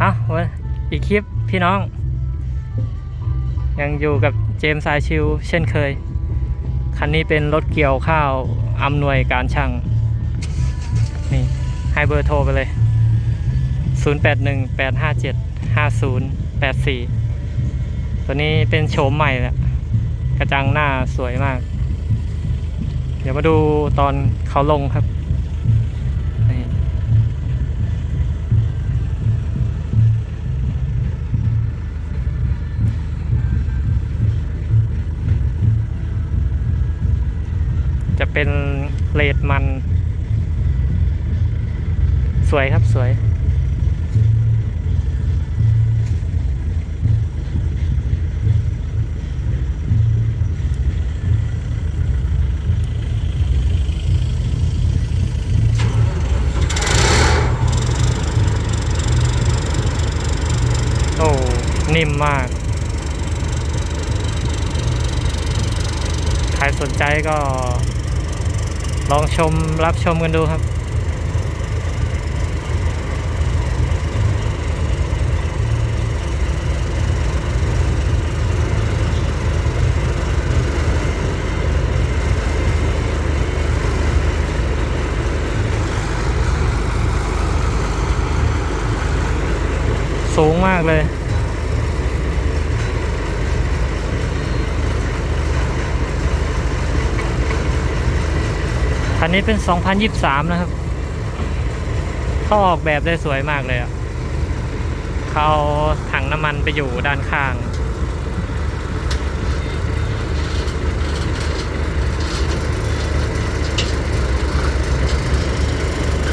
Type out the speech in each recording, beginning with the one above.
เอาว้ยอีกคลิปพี่น้อง ยังอยู่กับเจมส์สายชิวเช่นเคย คันนี้เป็นรถเกี่ยวข้าวอำนวยการช่าง นี่ให้เบอร์โทรไปเลย 0818575084 ตัวนี้เป็นโฉมใหม่แหละกระจังหน้าสวยมาก เดี๋ยวมาดูตอนเขาลงครับ เป็นเลดมัน สวยครับสวย โอ้ นิ่มมากใครสนใจก็ ลองชมรับชมกันดูครับ สูงมากเลย คันนี้เป็น 2023 นะครับ เขาออกแบบได้สวยมากเลยอะเขาถังน้ำมันไปอยู่ด้านข้าง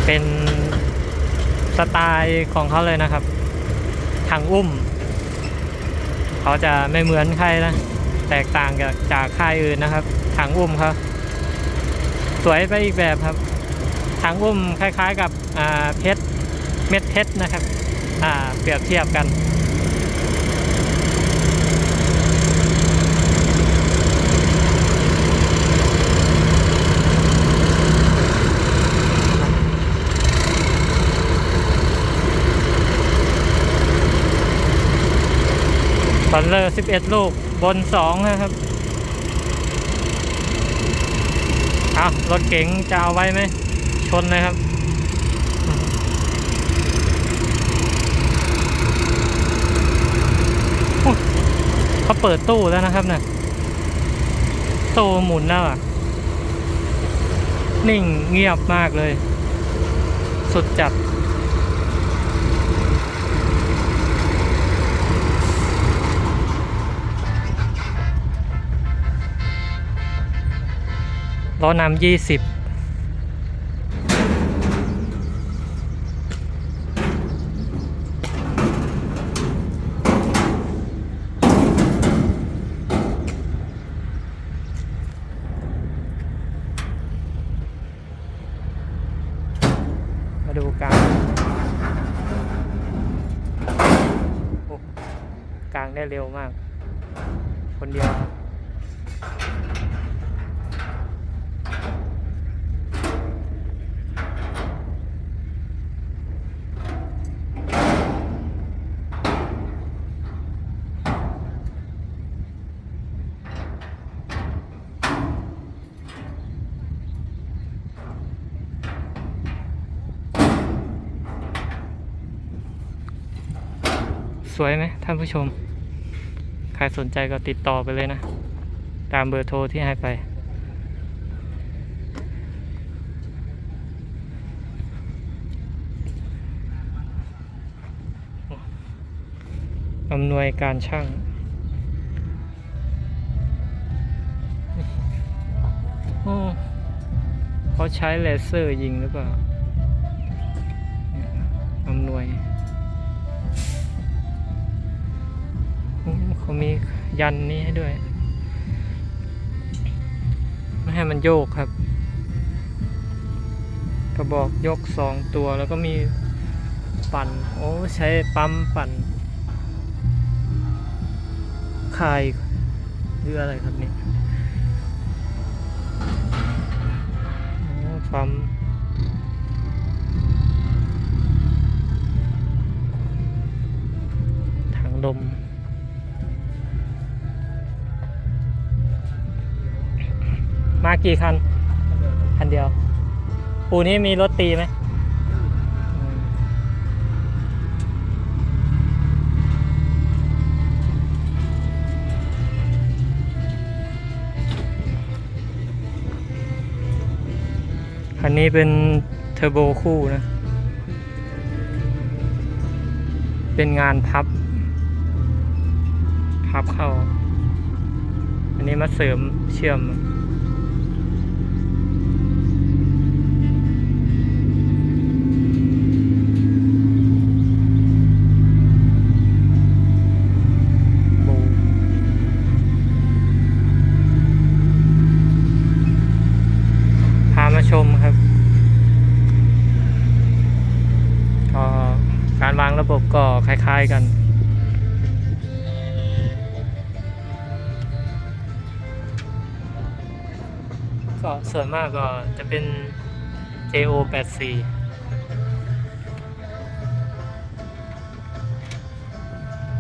เป็นสไตล์ของเขาเลยนะครับ ถังอุ้ม เขาจะไม่เหมือนใครนะ แตกต่างจากจากค่ายอื่นนะครับ ถังอุ้มเขา สวยไปอีกแบบครับถังอุ้มคล้าย ๆ กับเพชรเม็ดเพชรนะครับเปรียบเทียบกันตอนเลอร์11 ลูกบน 2 นะครับเอารถเก๋งจะเอาไว้ไหม ชนเลยครับเขาเปิดตู้แล้วนะครับเนี่ยตู้หมุนแล้วอะ นิ่งเงียบมากเลย สุดจัด ล้อนำยี่สิบมาดูกลางโอ้กลางได้เร็วมาก คนเดียวครับ สวยไหมท่านผู้ชม ใครสนใจก็ติดต่อไปเลยนะ ตามเบอร์โทรที่ให้ไป อำนวยการช่างโอ้เขาใช้เลเซอร์ยิงหรือเปล่าอำนวย เขามียันนี้ให้ด้วย ไม่ให้มันโยกครับ กระบอกยกสองตัวแล้วก็มีปั่น โอ้ใช้ปั๊มปั่นคายหรืออะไรครับเนี่ยโอ้ปั๊มลมม กี่คัน คันเดียว ปูนี้มีรถตีไหมอันนี้เป็นเทอร์โบคู่นะ เป็นงานพับ พับเข้า อันนี้มาเสริมเชื่อม รวางระบบก็คล้าย ๆกันก็ส่วนมากก็จะเป็น JO 8 4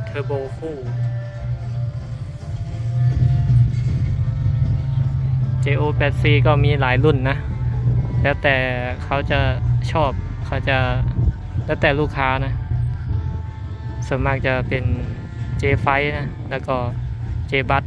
เทอร์โบคู่ JO 8 4 ก็มีหลายรุ่นนะ แล้วแต่เขาจะชอบเขาจะแล้วแต่ลูกค้านะ ส่วนมากจะเป็น J f i นะ แล้วก็ J b u s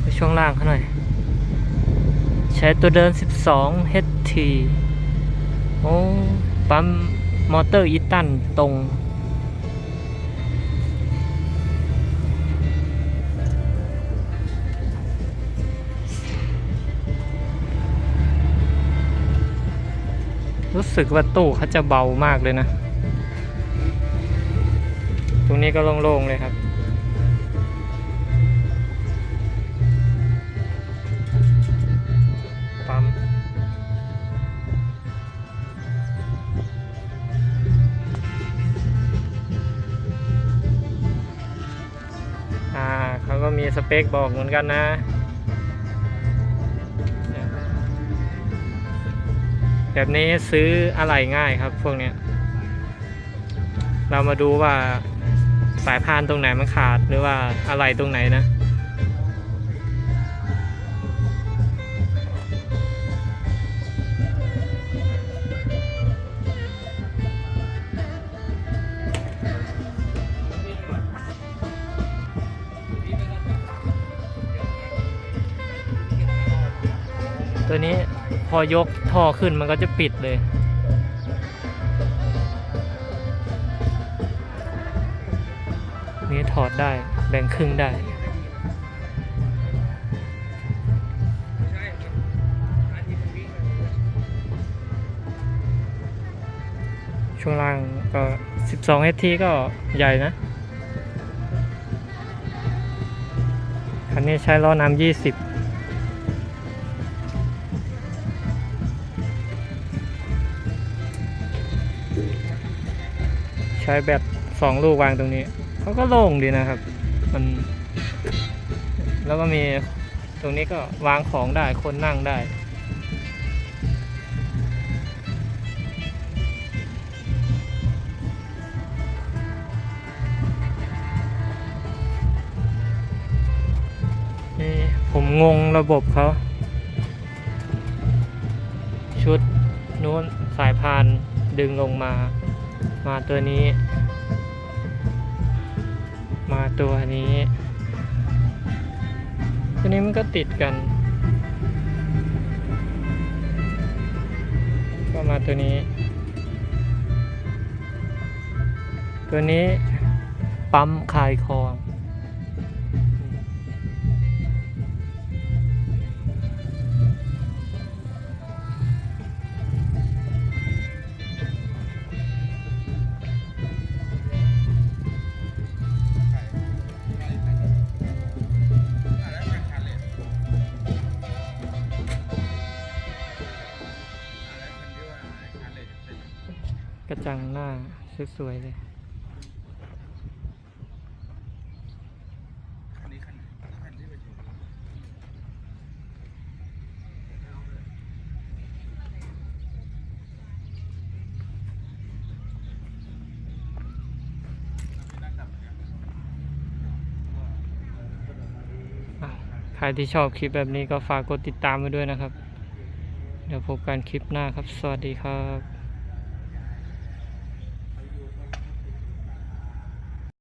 ไปช่วงล่างเขาหน่อย ใช้ตัวเดิน 12 HT โอ้ ปั๊ม มอเตอร์อีตันตรง รู้สึกว่าตู้เขาจะเบามากเลยนะ ตรงนี้ก็โล่งๆเลยครับ เขาก็มีสเปคบอกเหมือนกันนะแบบนี้ซื้ออะไรง่ายครับพวกเนี้ยเรามาดูว่าสายพานตรงไหนมันขาดหรือว่าอะไรตรงไหนนะ พอยกท่อขึ้นมันก็จะปิดเลย นี่ถอดได้แบ่งครึ่งได้ช่วงล่างก็ 12 ST ก็ใหญ่นะ คันนี้ใช้ล้อน้ำ20 ช้แบตสองลูกวางตรงนี้เขาก็โล่งดีนะครับ มัน แล้วก็มีตรงนี้ก็วางของได้คนนั่งได้ นี่ผมงงระบบเขา ชุดนู้นสายพานดึงลงมา มาตัวนี้ มาตัวนี้ ตัวนี้มันก็ติดกัน ก็มาตัวนี้ ตัวนี้ปั๊มคลายคอง ระจังหน้าสวยๆเลยใครที่ชอบคลิปแบบนี้ก็ฝากกดติดตามไว้ด้วยนะครับ เดี๋ยวพบกันคลิปหน้าครับ สวัสดีครับ